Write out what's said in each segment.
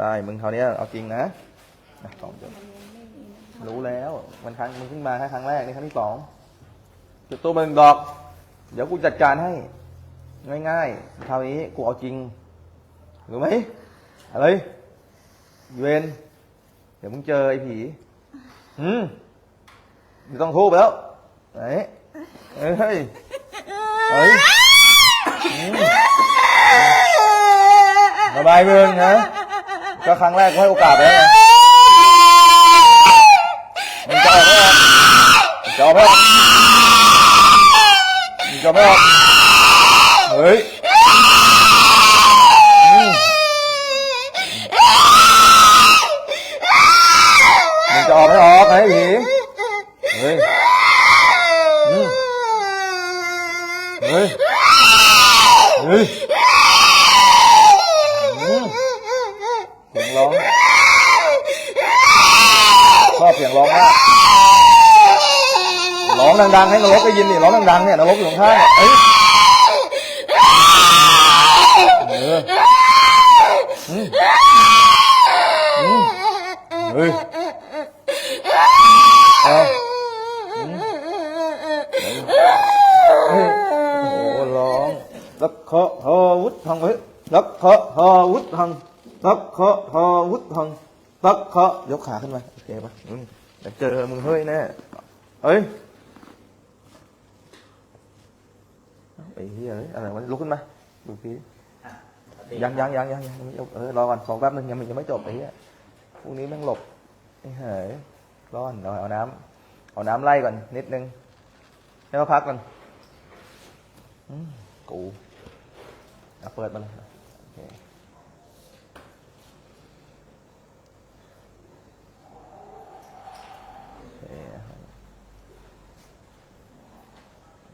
ได้ มึงคราวนี้เอาจริงนะนะสองเดือนรู้แล้วมันครั้งมึงเพิ่งมาแค่ครั้งแรกนี่ครั้งที่สองจุดตัวมึงดอก เดี๋ยวกูจัดการให้ ง่ายๆคราวนี้กูเอาจริงรู้ไหมอะไรเวนเดี๋ยวมึงเจอไอ้ผีอืมไม่ต้องทูบแล้วไหนเอ้เฮ้ยเฮ้ยอืมระบายมึงนะ ก็ครั้งแรกก็ให้โอกาสไปแล้วไงมึงจะออกไหมออกมึงจะออกไหมออกมึงจะออกไหมออกเฮ้ยอืมมึงจะออกไหมออกไอ้ผีเฮ้ยอืมเฮ้ยเฮ้ยอืมเสียงร้องชอบเสีย งร้องมากร้องดังๆให้นรกได้ยินดิร้องดังๆเนี่ยนรกอยู่ข้างเอ้ยเอออืมอืมเฮ้ยเอาอืมเฮ้ยโอ้โหร้องรักเคาะฮอวุฒทังเฮ้ยรักเคาะฮอวุฒทังรักเคาะฮอวุฒทังรักเคาะยกขาขึ้นมาโอเคปะอืม เดี๋ยวเจอมึงเฮ้ยแน่เฮ้ยเอาไอ้เหี้ยเอ้ยอะไรวะลุกขึ้นมาดูพี่ยังยังยังยังยังยังไม่จบเออรอก่อนสองแป๊บนึงยังไม่ยังไม่จบไอ้เหี้ยพรุ่งนี้แม่งหลบไอ้เฮ้ยร้อนเอาเอาน้ำเอาน้ำไล่ก่อนนิดนึงให้เขาพักก่อนอืมกูเอาเปิดมาเลยโอเคโอเค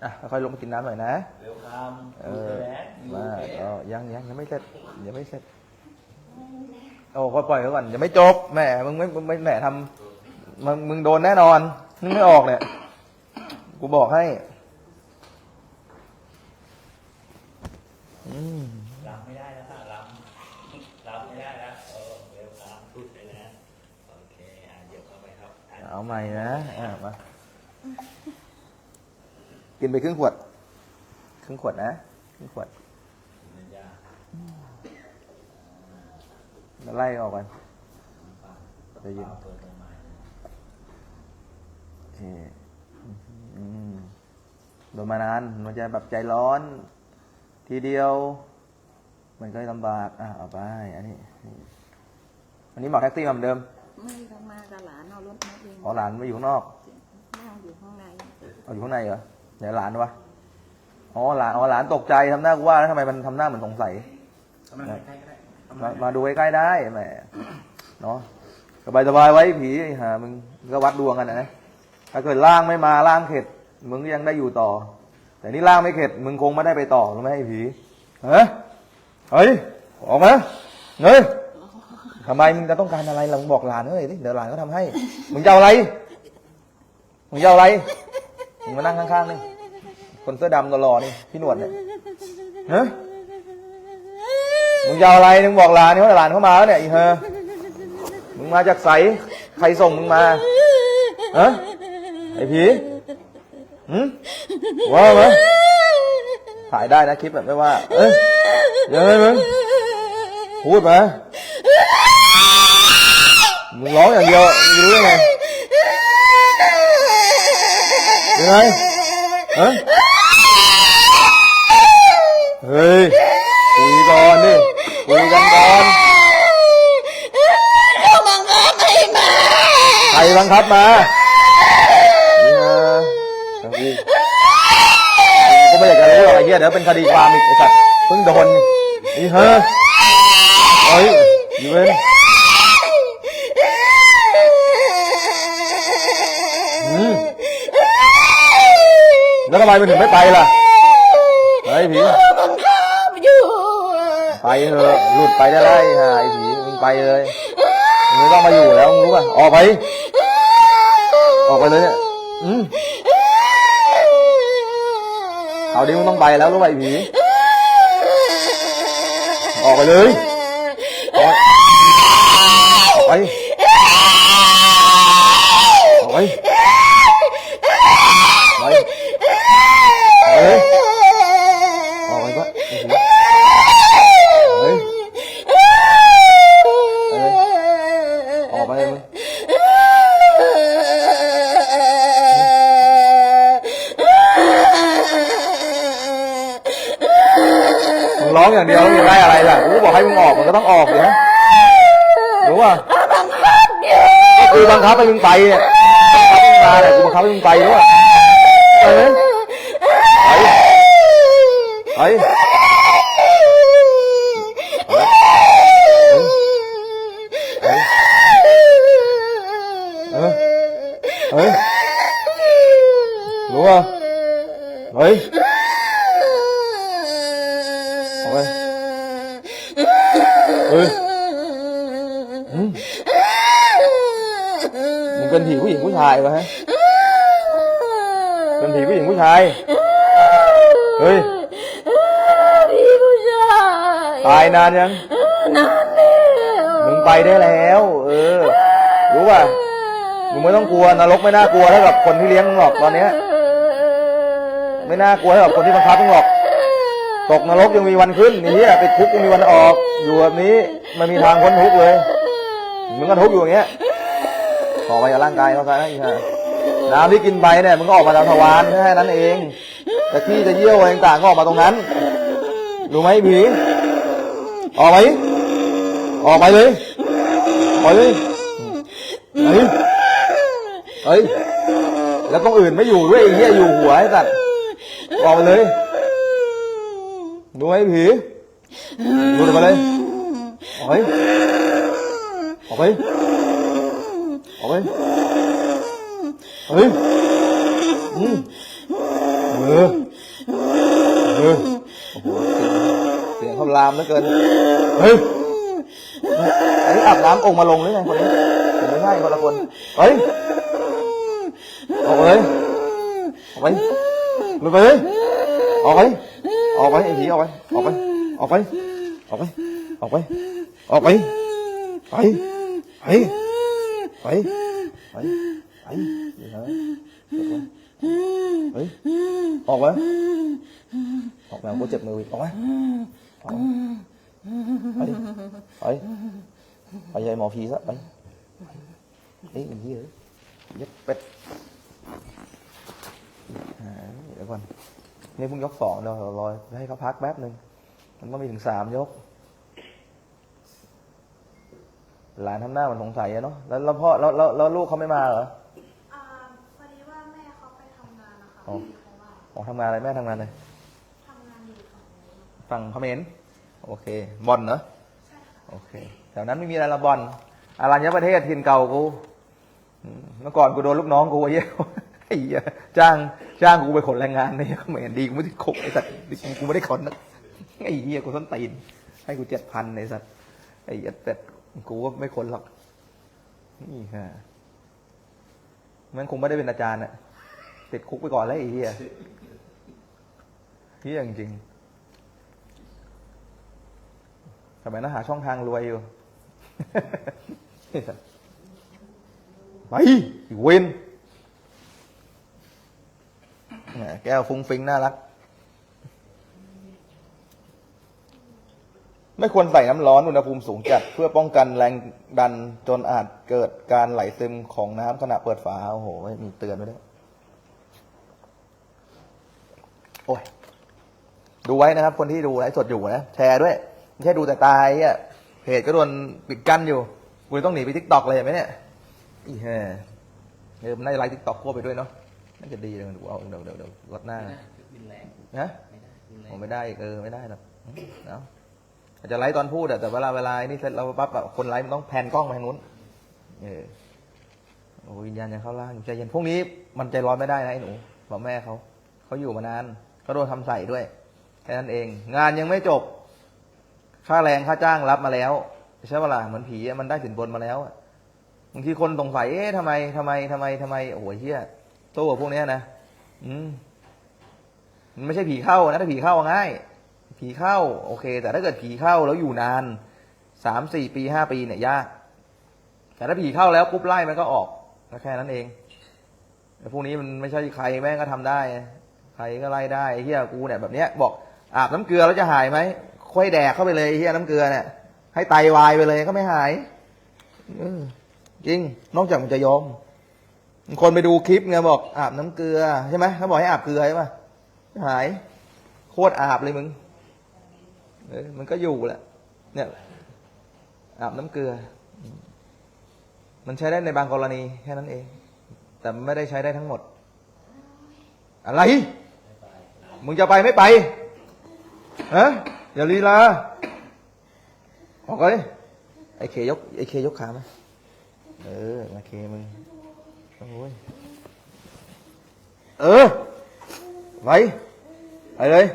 อะค่อยๆลงมากินน้ำหน่อยนะ เร็วครับเออมาก็ยังยังยังไม่เสร็จยังไม่เสร็จโอ้ก็ปล่อยเขาก่อนยังไม่จบแหมมึงไม่มึงไม่แหมทำมึงมึงโดนแน่นอนมึงไม่ออกเนี่ยกูบอกให้อืมรับไม่ได้แล้วค่ะรับรับไม่ได้แล้วเออเร็วครับพูดไปแล้วโอเคอะเดี๋ยวเข้าไปครับอะเอาใหม่นะอะมา กินไปครึ่งขวด ครึ่งขวดนะครึ่งขวดมันยากแล้วไล่ออกกันฟังจะยินเปิดต้นไม้โอเคอืมโดนมานานมันจะแบบใจร้อน ทีเดียว มันก็ลำบาก อะเอาไปอันนี้นี่อันนี้หมอกแท็กซี่มาเหมือนเดิม ไม่ทำมากับหลานเอารถมาเองขอหลานมาอยู่ข้างนอกนั่งอยู่ข้างในเอาอยู่ข้างในเหรอ ไหนหลานวะอ๋อหลานอ๋อหลานตกใจทำหน้ากูว่าแล้วทำไมมันทำหน้าเหมือนสงสัย ทำไมใกล้ๆก็ได้ทำไมมามาดูใกล้ๆได้แหมเนาะสบายสบายๆไว้ผีหามึงก็วัดดวงกันนะ ถ้าเกิดล่างไม่มาล่างเข็ด มึงก็ยังได้อยู่ต่อ แต่นี่ล่างไม่เข็ด มึงคงไม่ได้ไปต่อรู้ไหมไอ้ผีเฮ้ยเฮ้ยออกมาเฮ้ยทำไมมึงจะต้องการอะไรเรามึงบอกหลานเฮ้ยดิเดี๋ยวหลานก็ทำให้ มึงจะเอาอะไร มึงจะเอาอะไร มึงมานั่งข้างๆนี่คนเสื้อดำหล่อๆนี่พี่หนวดเนี่ยเฮ้ยมึงจะเอาอะไรมึงบอกหลานนี่ว่าหลานเข้ามาแล้วเนี่ยอีเฮอมึงมาจากใสใครส่งมึงมาฮะไอ้ผีหืมว่าไหมถ่ายได้นะคลิปแบบไม่ว่า เอ้ยยังไงมึงพูดมามึงร้องอย่างเดียวมึงรู้ได้ไง ไงฮะเฮ้ยคุยก่อนดิคุยกันก่อนเขาบังคับให้มาใครบังคับมานี่นะกูกูไม่อยากจะรู้หรอกไอ้เหี้ยเดี๋ยวเป็นคดีความอีกไอ้สัตว์เพิ่งโดนไอ้เฮ้ยเฮ้ยอยู่เว้น แล้วทำไมมันถึงไม่ไปล่ะเฮ้ยผีบังคับอยู่ไปเถอะหลุดไปได้ไรฮะไอ้ผีมึงไปเลยมึงไม่ต้องมาอยู่แล้วมึงรู้ป่ะออกไป ออกไปเลยเนี่ยอืมเอาดิมึงต้องไปแล้วรู้ป่ะไอ้ผีออกไปเลยออกไปออกไปไปเฮ้ยออกไปปะโอ้โหเฮ้ยออกไปเลยมึงมึงร้ องอย่างเดียวแล้วมึงได้อะไรล่ะกูบอกให้มึงออกมึงก็ต้องออกเลยนะรู้ป่ะก็กูบังคับให้มึงไปอะบังคับให้มึงมาเนี่ยกูบังคับให้มึงไปรู้ป่ะไปเลยไปไปเออเฮ้ยรู้ป่ะเฮ้ยออกไปเฮ้ยอืมมึงเป็นผีผู้หญิงผู้ชายวะฮะเป็นผีผู้หญิงผู้ชาย เฮ้ย พี่ผู้ชาย ตาย นานยังนานแล้วมึงไปได้แล้ว เออ รู้ป่ะมึงไม่ต้องกลัวนรกไม่น่ากลัวเท่ากับคนที่เลี้ยงมึงหรอกตอนเนี้ย ไม่น่ากลัวเท่ากับคนที่บังคับมึงหรอก ตกนรกยังมีวันขึ้นนี่เฮียติดคุกยังมีวันออกอยู่แบบนี้มันมีทางพ้นทุกข์เลยมึงก็ทุกข์อยู่อย่างเงี้ยขอไปกับร่างกายเขาซะนะอีห่าน้ำที่กินไปเนี่ยมึงก็ออกมาตามทวารแค่นั้นเองแต่ที่จะเยี่ยวอะไรต่างๆก็ออกมาตรงนั้นรู้ไหมผี ออกไปออกไปเลยออกไปเลยเฮ้ยเฮ้ยแล้วต้องอื่นไม่อยู่ด้วยไอ้เหี้ยอยู่หัวไอ้สัตว์ออกไปเลยดูไหมผีดูไปเลยออกไปออกไปออกไปเฮ้ยอืมเออเออโอ้โห เสียงเสียงเขาลามเหลือเกิน เฮ้ยอันนี้อาบน้ำองค์มาลงหรือไงคนนี้ผมไม่ใช่คนละคน เฮ้ยออกไปเลยออกไปลงไปเลยออกไป ออกไปไอ้ผีออกไป ออกไป ออกไป ออกไป ออกไป ออกไป ไป ไป ไป ไป ไปเดี๋ยวนะเฮ้ยออกไปออกมากูเจ็บมืออีกออกมาออกมา ไปไปไปยายหมอผีซะไปเอ้ยอย่างนี้เลยย็บเป็ดเดี๋ยวก่อนนี่เพิ่งยกสองเดี๋ยวรารอให้เขาพักแป๊บหนึ่งมันต้องมีถึงสามยก หลานทำหน้ามันสงสัยอะเนาะแล้วแล้วพ่อแล้วแล้วแล้วลูกเขาไม่มาเหรออ่าพอดีว่าแม่เขาไปทำงานนะคะอ๋อไม่มีใครว่างอ๋อทำงานอะไรแม่ทำงานอะไรทำงานอยู่ฝั่งนู้นฝั่งเขมร โอเค บอลเนอะโอเคแถวนั้นไม่มีอะไรละบอลอารัญญประเทศทินเก่ากูเมื่อก่อนกูโดนลูกน้องกูไอ้เหี้ยไอ้เหี้ยจ้างจ้างกูไปขนแรงงานในเขมรดีกูไม่ได้ขบไอ้สัตว์กูไม่ได้ขนนะไอ้เหี้ยกูต้นตีน ให้กูเจ็ดพันไอ้สัตว์ไอ้เหี้ยเป็ดกูก็ไม่ขนหรอกนี่ฮะมันคงไม่ได้เป็นอาจารย์อะติดคุกไปก่อนแล้วไอ้เหี้ยเหี้ยจริงๆ ส มัยนั้นหาช่องทางรวยอยู่ ไปเวนแหมแก้วฟุ้งฟิงน่ารัก ไม่ควรใส่น้ำร้อนอุณหภูมิสูงจัด เพื่อป้องกันแรงดันจนอาจเกิดการไหลซึมของน้ำขณะเปิดฝา โอ้โหมีเตือนไว้ด้วยโอ้ย ดูไว้นะครับ คนที่ดูไลฟ์สดอยู่นะ แชร์ด้วย ไม่ใช่ดูแต่ตายอะเพจก็โดนปิดกั้นอยู่กูต้องหนีไปทิกตอกเลยเห็นไหมเนี่ยอีแห่เออมันน่าจะไลฟ์ทิกตอกควบไปด้วยเนาะน่าจะดีเลยดูเอาเดี๋ยวเดี๋ยวเดี๋ยวลดหน้าไม่ได้รุนแรงนะไม่ได้รุนแรงผมไม่ได้อีกเออไม่ได้หรอกอืมเอาอาจจะไลฟ์ตอนพูดอะแต่เวลาเวลานี่เสร็จเราปั๊บอะคนไลฟ์มันต้องแพนกล้องไปทางนู้นเออโอ้วิญญาณยังเข้าล่างอยู่ใจเย็นพวกนี้มันใจร้อนไม่ได้นะไอ้หนูบอกแม่เขาเขาอยู่มานานเขาโดนทำใส่ด้วยแค่นั้นเอง งานยังไม่จบ ค่าแรงค่าจ้างรับมาแล้วใช่เวลาเหมือนผีมันได้สินบนมาแล้วบางทีคนสงสัยเอ๊ะทำไมทำไมทำไมทำไมโอ้โหเฮียโตกับพวกเนี้ยนะอืมมันไม่ใช่ผีเข้านะถ้าผีเข้าง่าย ผีเข้า โอเค แต่ถ้าเกิดผีเข้าแล้วอยู่นานสามสี่ปีห้าปีเนี่ยยาก แต่ถ้าผีเข้าแล้วปุ๊บไล่มันก็ออกแค่นั้นเองแต่พวกนี้มันไม่ใช่ใครแม่งก็ทำได้ ใครก็ไล่ได้เฮียกูเนี่ยแบบเนี้ยบอกอาบน้ำเกลือแล้วจะหายไหม ค่อยแดกเข้าไปเลยเฮียน้ำเกลือเนี่ยให้ไตวายไปเลยก็ไม่หายอจริง นอกจากมันจะยอม คนไปดูคลิปไงบอกอาบน้ำเกลือใช่ไหมเขาบอกให้อาบเกลือใช่ปะหาย โคตรอาบเลยมึงเออมันก็อยู่แหละเนี่ย อาบน้ำเกลือ มันใช้ได้ในบางกรณีแค่นั้นเอง แต่ไม่ได้ใช้ได้ทั้งหมด อะไร มึงจะไปไม่ไปฮะ อย่าลีลาออกเลยไอ้เคยกไอ้เคยกขามาเออมาเคมึงโอ้ยเออไปไปเลย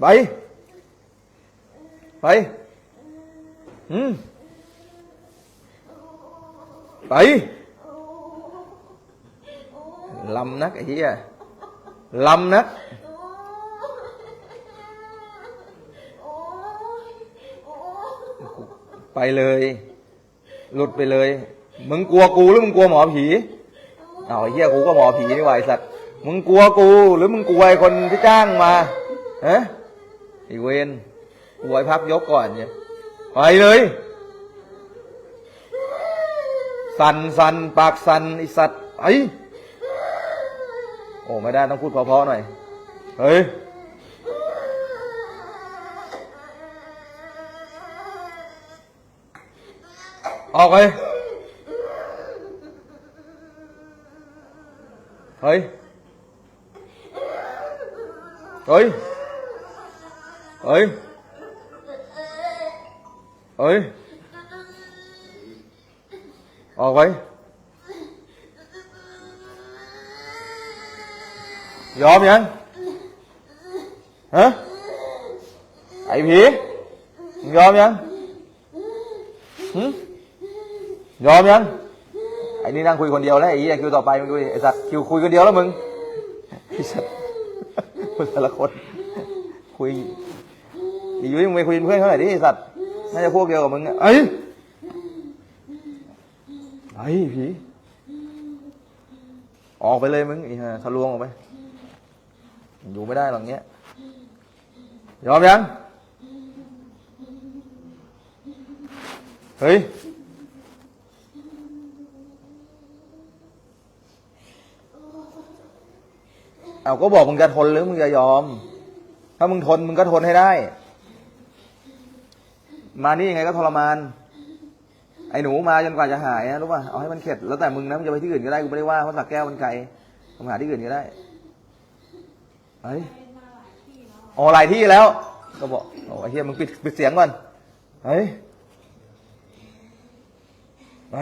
ไปไปอืมไปลำนักไอ้เหี้ยลำนัก ไปเลย หลุดไปเลย มึงกลัวกูหรือมึงกลัวหมอผีเอาวไอ้เหี้ยกูก็หมอผีนี่หว่าไอสัตว์มึงกลัวกู หรือมึงกลัวไอ้คนที่จ้างมาฮะไอเวนกลัวไอพักยกก่อนเนี่ยไปเลย สันสันปากสันไอสัตว์ไอโอ้ไม่ได้ต้องพูดเพราะๆหน่อยเฮ้ย ออกไป เฮ้ย เฮ้ย เฮ้ย เฮ้ย ออกไป ยอมยังฮะไอ้ผีมึงยอมยังหืม ยอมยังไอ้นี่นั่งคุยคนเดียวแล้วไอ้เหี้ยคิวต่อไปมึงดูดิไอ้สัตว์คิวคุยคนเดียวแล้วมึงไอ้สัตว์คนแต่ละคนคุยอียุ้ยมึงไปคุยเป็นเพื่อนเขาหน่อยดิไอ้สัตว์น่าจะพวกเดียวกับมึงอะเอ้ยไอ้ผีออกไปเลยมึงไอ้ห่าทะลวงออกไปอยู่ไม่ได้หรอกเงี้ยยอมยังเฮ้ย เอาก็บอกมึงจะทนหรือมึงจะยอม ถ้ามึงทนมึงก็ทนให้ได้ มานี่ยังไงก็ทรมาน ไอ้หนูมาจนกว่าจะหายนะรู้ป่ะเอาให้มันเข็ดแล้วแต่มึงนะมึงจะไปที่อื่นก็ได้กูไม่ได้ว่าเพราะสักแก้วมันไกลมึงหาที่อื่นก็ได้เฮ้ยอ๋อหลายที่แล้ว ก็บอกโอ้ไอ้เฮียมึงปิดปิดเสียงก่อนเฮ้ยไป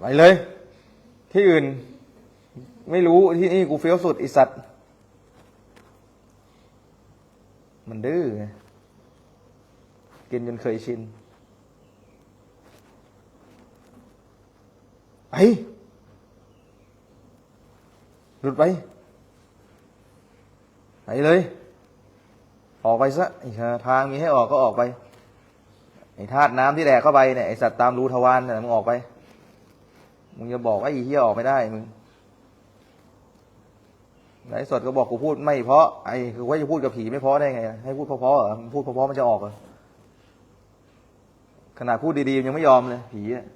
ไปเลย ที่อื่น ไม่รู้ที่นี่กูเฟี้ยวสุดไอสัตว์มันดื้อกินจนเคยชินไปหลุดไปไปเลย ออกไปซะไอ้ทางมีให้ออกก็ออกไปไอ้ธาตุน้ำที่แดกเข้าไปเนี่ยไอ้สัตว์ตามรูทวารเนี่ยมึงออกไป มึงจะบอกว่าไอ้เหี้ยออกไม่ได้มึงไลฟ์สดก็บอกกูพูดไม่เพราะไอ้คือว่าจะพูดกับผีไม่เพราะได้ไง ให้พูดเพราะๆเหรอมึงพูดเพราะๆมันจะออกเหรอขนาดพูดดีๆยังไม่ยอมเลย ผีอะ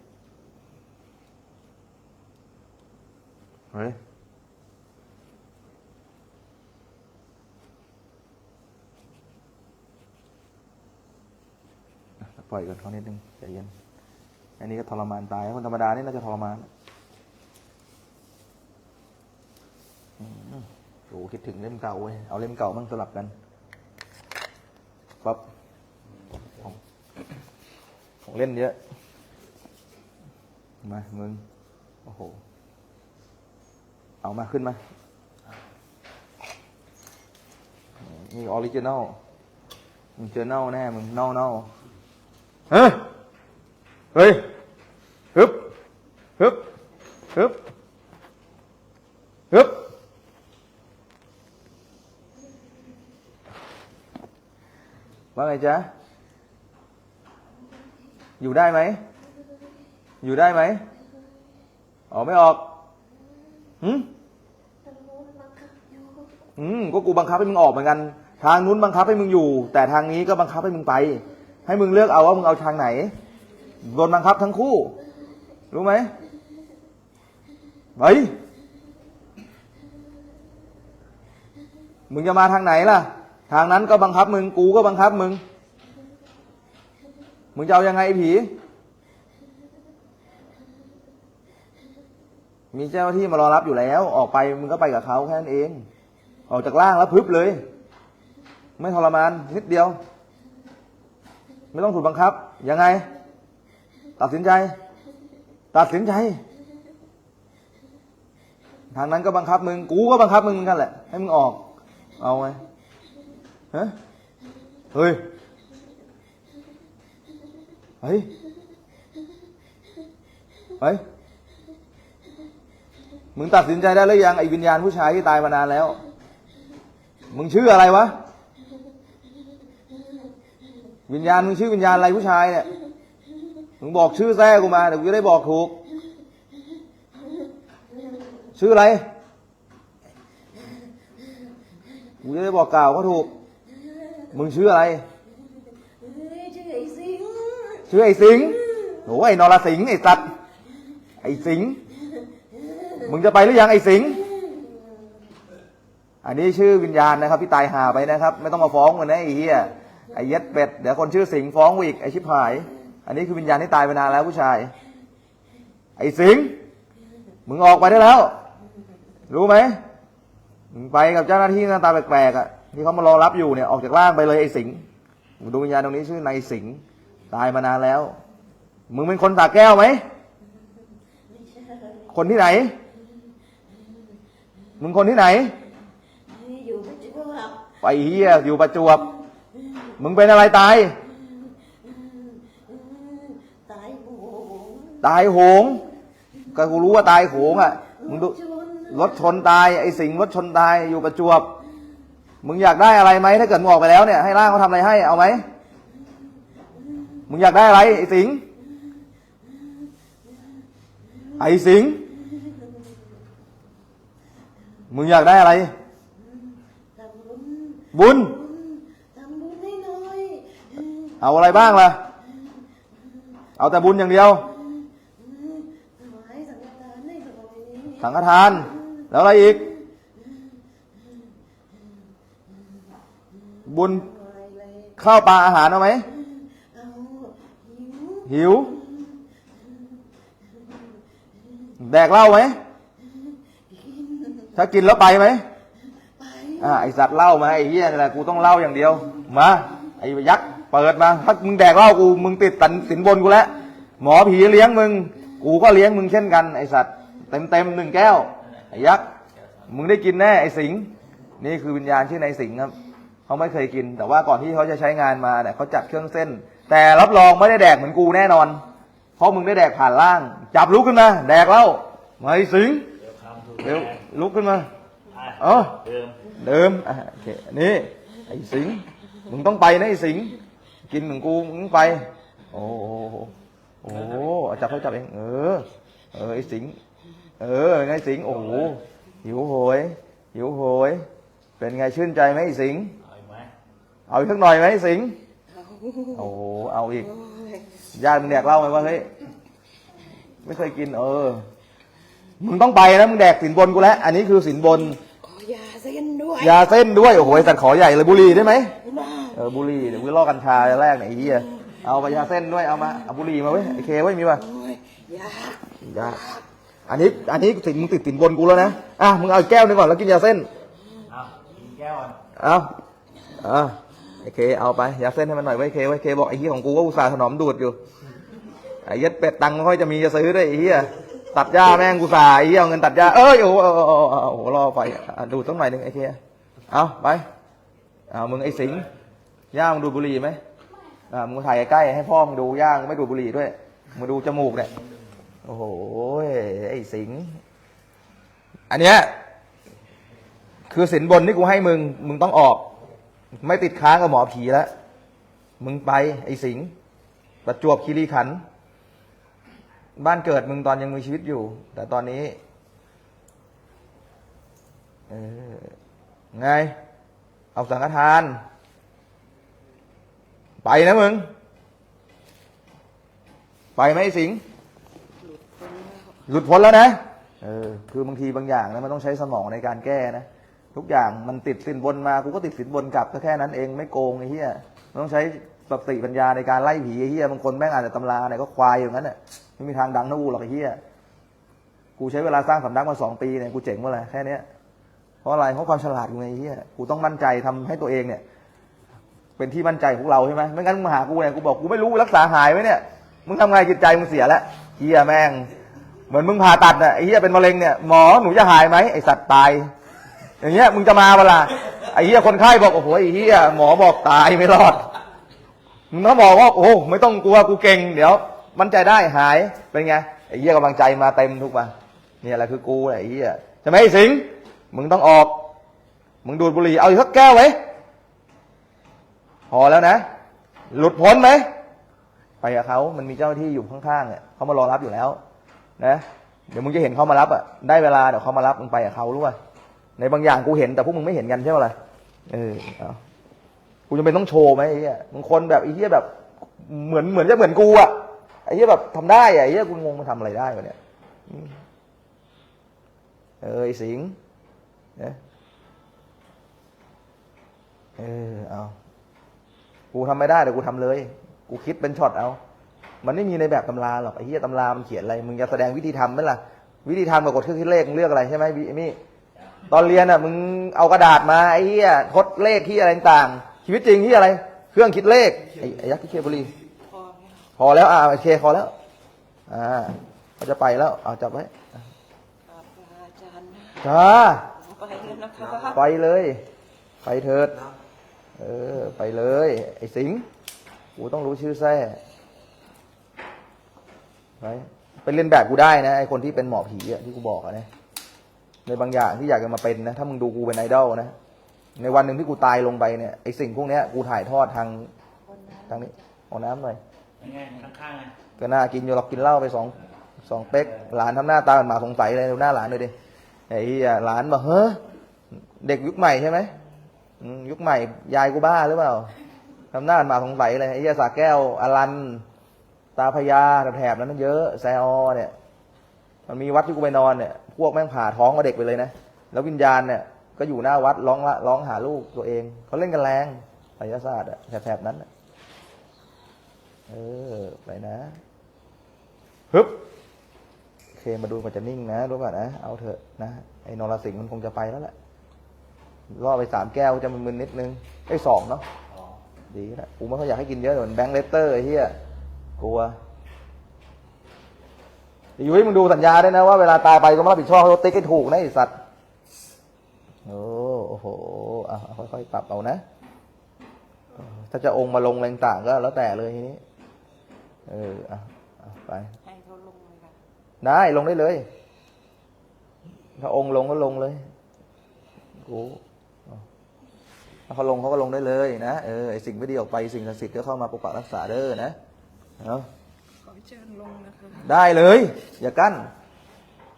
เฮ้ยปล่อยก่อนเขานิดนึงใจเย็น อันนี้ก็ทรมานตาย คนธรรมดานี่น่าจะทรมานอืมโอ้คิดถึงเล่มเก่าเว้ย เอาเล่มเก่ามั่งสลับกัน ปั๊บ ของของเล่นเยอะ มา มึง โอ้โห เอามาขึ้นมา นี่ออริจินัลมึงเจอเน่าแน่ มึงเน่าเน่าเฮ้ย เฮ้ย ฮึบฮึบฮึบฮึบว่าไงจ๊ะ อยู่ได้ไหม อยู่ได้ไหม ออกไม่ออกหืมอืม ก็กูบังคับให้มึงออกเหมือนกัน ทางนู้นบังคับให้มึงอยู่ แต่ทางนี้ก็บังคับให้มึงไป ให้มึงเลือกเอาว่ามึงเอาทางไหน โดนบังคับทั้งคู่ รู้ไหมไปมึงจะมาทางไหนล่ะ ทางนั้นก็บังคับมึง กูก็บังคับมึง มึงจะเอายังไงไอ้ผี มีเจ้าหน้าที่มารอรับอยู่แล้ว ออกไปมึงก็ไปกับเขาแค่นั้นเอง ออกจากล่างแล้วพึบเลย ไม่ทรมานนิดเดียว ไม่ต้องถูกบังคับ ยังไง ตัดสินใจ ตัดสินใจ ทางนั้นก็บังคับมึง กูก็บังคับมึงเหมือนกันแหละ ให้มึงออก เอาไงฮะเฮ้ย เฮ้ย เฮ้ย มึงตัดสินใจได้หรือยังไอ้วิญญาณผู้ชายที่ตายมานานแล้ว มึงชื่ออะไรวะ วิญญาณมึงชื่อวิญญาณอะไรผู้ชายเนี่ย มึงบอกชื่อแท้กูมาเดี๋ยวกูจะได้บอกถูก ชื่ออะไร กูจะได้บอกกล่าวเขาถูก มึงชื่ออะไร ชื่อไอ้สิงห์ชื่อไอ้สิงโอ้ยไอ้นรสิงห์ไอ้สัตว์ ไอ้สิงห์มึงจะไปหรือยังไอ้สิงห์อันนี้ชื่อวิญญาณนะครับที่ตายหาไปนะครับ ไม่ต้องมาฟ้องกันนะไอ้เหี้ยไอ้เย็ดเป็ดเดี๋ยวคนชื่อสิงห์ฟ้องอีกไอ้ชิบหาย อันนี้คือวิญญาณที่ตายไปนานแล้วผู้ชาย ไอ้สิงห์มึงออกไปได้แล้ว รู้ไหมมึงไปกับเจ้าหน้าที่หน้าตาแปลกๆอะที่เขามารอรับอยู่เนี่ยออกจากร่างไปเลยไอ้สิงห์ดวงวิญญาณตรงนี้ชื่อนายสิงห์ตายมานานแล้ว มึงเป็นคนสาแก้วไหมคนที่ไหน มึงคนที่ไหนนี่อยู่ปัจจุบันไปเฮียอยู่ประจวบ มึงเป็นอะไรตาย ตายโหง ตายโหง ก็กูรู้ว่าตายโหงอะ มึงดูรถชนตายไอ้สิงรถชนตายอยู่ประจวบ มึงอยากได้อะไรไหมถ้าเกิดมึงออกไปแล้วเนี่ยให้ร่างเขาทำอะไรให้เอาไหมมึงอยากได้อะไรไอ้สิง ไอ้สิง มึงอยากได้อะไร บุญ เอาอะไรบ้างล่ะ เอาแต่บุญอย่างเดียว ถวายสังฆทานให้หน่อย สังฆทาน แล้วอะไรอีก บุญข้าวปลาอาหารเอาไหม หิว แดกเหล้าไหม ถ้ากินแล้วไปไหมไอ่าไอสัตว์เหล้ามาไอ้เหี้ยนี่แหละกูต้องเหล้าอย่างเดียว มา ไอ้ยักษ์เปิดมา ถ้ามึงแดกเหล้ากู มึงติดตันสินบนกูแล้ว หมอผีเลี้ยงมึง กูก็เลี้ยงมึงเช่นกันไอสัตว์ เต็มเต็มๆหนึ่งแก้วไอ้ยักษ์มึงได้กินแน่ไอ้สิงห์นี่คือวิญญาณชื่อนายสิงห์ครับเขาไม่เคยกิน แต่ว่าก่อนที่เขาจะใช้งานมาเนี่ยเขาจัดเครื่องเส้น แต่รับรองไม่ได้แดกเหมือนกูแน่นอน เพราะมึงได้แดกผ่านล่าง จับลุกขึ้นมา แดกแล้วมาไอ้สิงห์เดี๋ยวคำถูกเร็วแน่ลุกขึ้นมาอะเอ้าเดิมเดิมอะโอเคนี่ไอ้สิงห์มึงต้องไปนะไอ้สิงห์กินเหมือนกูมึงต้องไป โอ้โหโอ้โหเอาจับเขาจับเองเออเออไอ้สิงห์ เออไงสิงห์โอ้โหหิวโหยหิวโหย เป็นไงชื่นใจไหมไอ้สิงห์เอาอีกไหมเอาอีกสักหน่อยไหมไอ้สิงห์โอ้โหเอาอีกญาติมึงแดกเหล้าไหมวะเฮ้ยไม่เคยกิน เออ มึงต้องไปนะมึงแดกสินบนกูแล้วอันนี้คือสินบน ขอยาเส้นด้วยยาเส้นด้วยโอ้โหไอ้สัตว์ขอใหญ่เลยบุหรี่ได้ไหมบ้าเออบุหรี่เดี๋ยวกูล่อกัญชาแรกเนี่ยไอ้เหี้ยเอาไปยาเส้นด้วยเอามาเอาบุหรี่มาเว้ยไอ้เคเว้ยมีป่ะโอ้ยยายา อันนี้อันนี้สินมึงติดสินบนกูแล้วนะ อะมึงเอาอีกแก้วหนึงก่อนแล้วกินยาเส้นเอากินแก้วก่อนเอาเอาไอ้เคเอาไปยาเส้นให้มันหน่อยไว้ยเคไว้ยเคบอกไอ้เหี้ยของกูก็อุตส่าห์ถนอมดูดอยู่ไอ้เหี้ย็ดเป็ดตังค์ไม่ค่อยจะมีจะซื้อด้วยไอ้เหี้ยตัดหญ้าแม่งกูสาไอ้เหี้ยเอาเงินตัดหญ้าเอ้ยโอ้โหโอ้โหโอ้โหโอ้โหรอไฟอะดูดสักหน่อยหนึ่งไอ้เคเอาไปเอามึงไอ้สิงห์ย่ามึงดูดบุหรี่ไหมอ่ามึงถ่ายใกล้ๆให้พ่อมึงดูย่ามึงไม่ดูดบุหรี่ด้วยมึงดูจมูกเนี่ย โอ้โห ไอ้สิง อันเนี้ยคือสินบนที่กูให้มึง มึงต้องออก ไม่ติดค้างกับหมอผีแล้ว มึงไป ไอ้สิง ประจวบคีรีขันธ์บ้านเกิดมึงตอนยังมีชีวิตอยู่ แต่ตอนนี้เออไง เอาสังฆทาน ไปนะมึง ไปไหมไอ้สิงห์ หลุดพ้นแล้วนะเออคือบางทีบางอย่างนะมันต้องใช้สมองในการแก้นะทุกอย่างมันติดสินบนมากูก็ติดสินบนกลับก็แค่นั้นเองไม่โกงไอ้เหี้ยมันต้องใช้สติปัญญาในการไล่ผีไอ้เหี้ยบางคนแม่งอ่านแต่ตำราเนี่ยก็ควายอย่างนั้นน่ะไม่มีทางดังเท่ากูหรอกไอ้เหี้ยกูใช้เวลาสร้างสำนักมาสองปีเนี่ยกูเจ๋งเมื่อไหร่แค่เนี้ยเพราะอะไรเพราะความฉลาดกูไงไอ้เหี้ยกูต้องมั่นใจทำให้ตัวเองเนี่ย เป็นที่มั่นใจของเราใช่ไหมไม่งั้นมึงมาหากูเนี่ยกูบอกกูไม่รู้รักษาหายไหมเนี่ยมึงทำไงจิตใจมึงเสียแล้วเหี้ยแม่ง เหมือนมึงผ่าตัดน่ะไอ้เหี้ยเป็นมะเร็งเนี่ยหมอหนูจะหายไหมไอ้สัตว์ตาย อย่างเงี้ยมึงจะมาเวลาไอ้เหี้ยคนไข้บอกโอ้โหไอ้เหี้ยหมอบอกตายไม่รอดมึงก็บอกว่าโอ้ไม่ต้องกลัวกูเก่งเดี๋ยว มั่นใจได้หายเป็นไงไอ้เหี้ยกำลังใจมาเต็มทุกวันเนี่ยแหละคือกูไอ้เหี้ยใช่ไหมไอ้สิงมึงต้องออก มึงดูดบุหรี่เอาอีกสักแก้วไว้พอแล้วนะ หลุดพ้นไหมไปกับเขามันมีเจ้าหน้าที่อยู่ข้างๆเนี่ยเขามารอรับอยู่แล้ว นะเดี๋ยวมึงจะเห็นเขามารับอะได้เวลาเดี๋ยวเขามารับมึงไปกับเขารู้ป่ะในบางอย่างกูเห็นแต่พวกมึงไม่เห็นกันใช่ไหมล่ะเออเอากูจะเป็นต้องโชว์ไหมไอ้เหี้ยมึงคนแบบไอ้เหี้ยแบบเหมือนเหมือนจะเหมือนกูอะไอ้เหี้ยแบบทำได้อะไอ้เหี้ยกูงงมาทำอะไรได้วะเนี่ยเออไอ้สิงเนี่ยเออเอากูทำไม่ได้แต่กูทำเลย กูคิดเป็นช็อตเอา มันไม่มีในแบบตำราหรอกไอ้เหี้ยตำรามันเขียนอะไร มึงจะแสดงวิธีทำไหมล่ะ วิธีทำกับกดเครื่องคิดเลขมึงเลือกอะไรใช่ไหมวิมี่ตอนเรียนอะมึงเอากระดาษมาไอ้เหี้ยทดเลขที่อะไรต่างๆชีวิตจริงที่อะไร เครื่องคิดเลขไอ้ไอ้ยักษ์ที่เคบุรีพอแล้วอ่าโอเคพอแล้ว อ่าเขาจะไปแล้วเอาจับไว้กราบลาอาจารย์นะจ้าไปแล้วนะคะไปเลย ไปเถิด เออ ไปเลย ไอ้สิงห์กูต้องรู้ชื่อแท้ ไปไปเรียนแบบกูได้นะไอ้คนที่เป็นหมอผีอะที่กูบอกอะนะในบางอย่างที่อยากจะมาเป็นนะ ถ้ามึงดูกูเป็นไอดอลนะ ในวันหนึ่งที่กูตายลงไปเนี่ยไอ้สิ่งพวกเนี้ยกูถ่ายทอดทางทางนี้เอาน้ำหน่อยยังไงข้างๆไงก็น่ากินอยู่หรอกกินเหล้าไปสองสองเป๊กหลานทำหน้าตาเหมือนหมาสงสัยเลยดูหน้าหลานเลยดิไอ้เหี้ยหลานบอกเฮ้อเด็กยุคใหม่ใช่ไหมอืมยุคใหม่ยายกูบ้าหรือเปล่าทำหน้าเหมือนหมาสงสัยเลยไอ้เหี้ยสาแก้วอลัน ตาพญาแถบๆนั้นเยอะแซอเนี่ยมันมีวัดที่กูไปนอนเนี่ยพวกแม่งผ่าท้องกับเด็กไปเลยนะ แล้ววิญญาณเนี่ยก็อยู่หน้าวัดร้องละร้องหาลูกตัวเอง เขาเล่นกันแรงไสยศาสตร์อะแถบๆนั้นเออไปนะฮึบโอเคมาดูก่อนจะนิ่งนะรู้ป่ะนะเอาเถอะนะไอ้นรสิงห์มันคงจะไปแล้วแหละล่อไปสามแก้วจะมึนๆนิดนึงไอ้สองเนาะดีนะกูไม่ค่อยอยากให้กินเยอะเหมือนแบงค์เลสเตอร์ไอ้เหี้ย กลัวอยู่ให้มึงดูสัญญาด้วยนะว่าเวลาตายไปก็มารับผิดชอบเขาติ๊กให้ถูกนะไอสัตว์โอ้โหอะค่อยๆปรับเอานะ ถ้าจะองค์มาลงแรงต่างก็แล้วแต่เลยทีนี้ เอออะไปให้เขายค่ะได้ลงได้เลย ถ้าองค์ลงก็ลงเลยกูถ้าเขาลงเขาก็ลงได้เลยนะ เออไอสิ่งไม่ดีออกไปสิ่งศักดิ์สิทธิ์ก็เข้ามาปกปักรักษาเด้อนะ เอาขอเชิญลงนะคะได้เลย อย่ากั้น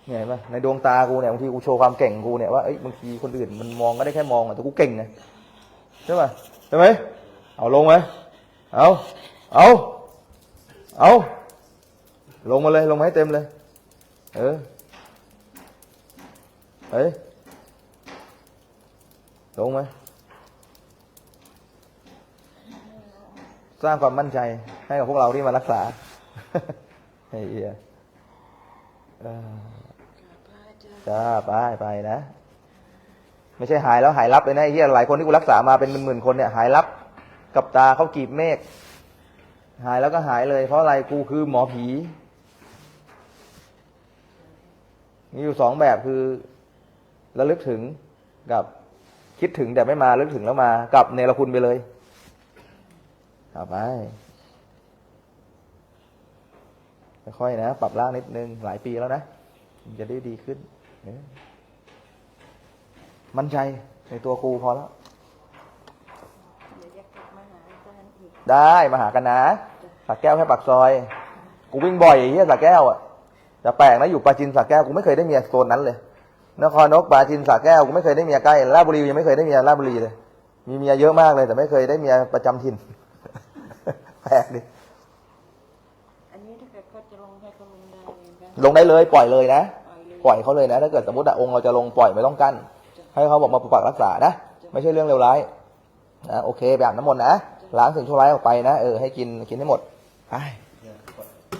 เนี่ยเห็นปะในดวงตากูเนี่ยบางทีกูโชว์ความเก่งของกูเนี่ยว่าเอ้ยบางทีคนอื่นมันมองก็ได้แค่มองอะแต่กูเก่งไงใช่ปะใช่ไหมเอาลงไหมเอาเอาเอาลงมาเลยลงมาให้เต็มเลย เออเฮ้ยลงไหมสร้างความมั่นใจ ให้กับพวกเราที่มารักษาไอ้เหี้ยจ้าไปไปนะ ไม่ใช่หายแล้วหายรับเลยนะไอ้เหี้ยหลายคนที่กูรักษามาเป็นหมื่นๆคนเนี่ยหายรับกับตาเขากีบเมฆหายแล้วก็หายเลย เพราะอะไรกูคือหมอผี มีอยู่สองแบบคือระลึกถึงกับคิดถึงแต่ไม่มาระลึกถึงแล้วมา กับเนรคุณไปเลยเอาไป ค่อยๆนะ ปรับร่างนิดนึง หลายปีแล้วนะมันจะได้ดีขึ้นเออมั่นใจในตัวครูพอแล้วเดี๋ยวจะกลับมาหาอาจารย์อีกได้มาหากันนะจ้ะสักแก้วแค่ปากซอย กูวิ่งบ่อยไอ้เหี้ยสักแก้วอะแต่แปลกนะอยู่ปราจินสักแก้วกูไม่เคยได้เมียโซนนั้นเลย นครนกปราจินสักแก้วกูไม่เคยได้เมียใกล้ราชบุรียังไม่เคยได้เมียราชบุรีเลย มีเมียเยอะมากเลย แต่ไม่เคยได้เมียประจำถิ่นแปลกดิ อันนี้ถ้าเกิดเขาจะลงให้เขาลงได้เลงได้เลยปล่อยเลยนะ ปล่อยเขาเลยนะ ถ้าเกิดสมมติอะองค์เราจะลงปล่อยไม่ต้องกั้นให้เขาบอกมาปกปักรักษานะไม่ใช่เรื่องเลวร้ายนะโอเคแบบน้ำมนต์นะล้างสิ่งชั่วร้ายออกไปนะเออให้กินกินให้หมดไป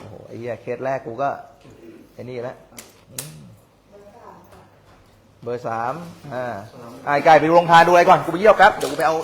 โอ้โหไอ้เหี้ยเคสแรกกูก็ไอ้นี่แล้วเบอร์สามอ่าไอ้ไก่ไปดูโรงทานดูอะไรก่อน กูไปเยี่ยวครับเดี๋ยวกูไปเอา